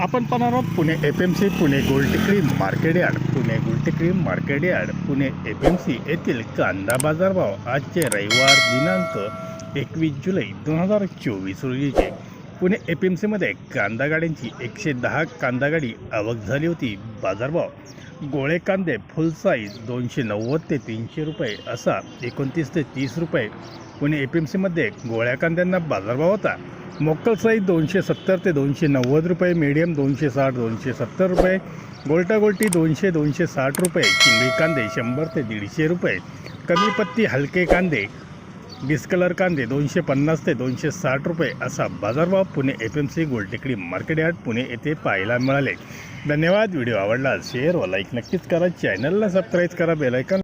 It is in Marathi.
आपण पाहणार आहोत Pune F M C Pune gold market yard Pune gold market yard Pune F M C येथील कांदा बाजारभाव आजचे रविवार दिनांक एकवीस जुलै दोन हजार चोवीस रोजीचे. पुणे एफ एम सीमध्ये कांदा गाड्यांची एकशे दहा कांदा गाडी आवक झाली होती. बाजारभाव गोळे कांदे फुल साईज दोनशे नव्वद ते तीनशे रुपये असा एकोणतीस ते तीस रुपये. पुणे एफ एम सीमध्ये गोळ्या कांद्यांना बाजारभाव होता. मोक्कल साईज दोनशे सत्तर ते दोनशे नव्वद रुपये मीडियम दोनशे साठ दोनशे सत्तर रुपये गोल्टा गोल्टी दोनशे दोनशे साठ रुपये चिंगळी कांदे शंभर ते दीडशे रुपये कमी पत्ती हलके कांदे डिस्कलर कांदे दोनशे पन्नास ते दोनशे साठ रुपये असा बाजारभाव Pune F M C Gultekdi market yard Pune येथे पाहायला मिळाले. धन्यवाद. व्हिडिओ आवडला शेअर व लाईक नक्कीच करा. चॅनलला सबस्क्राईब करा. बेलायकन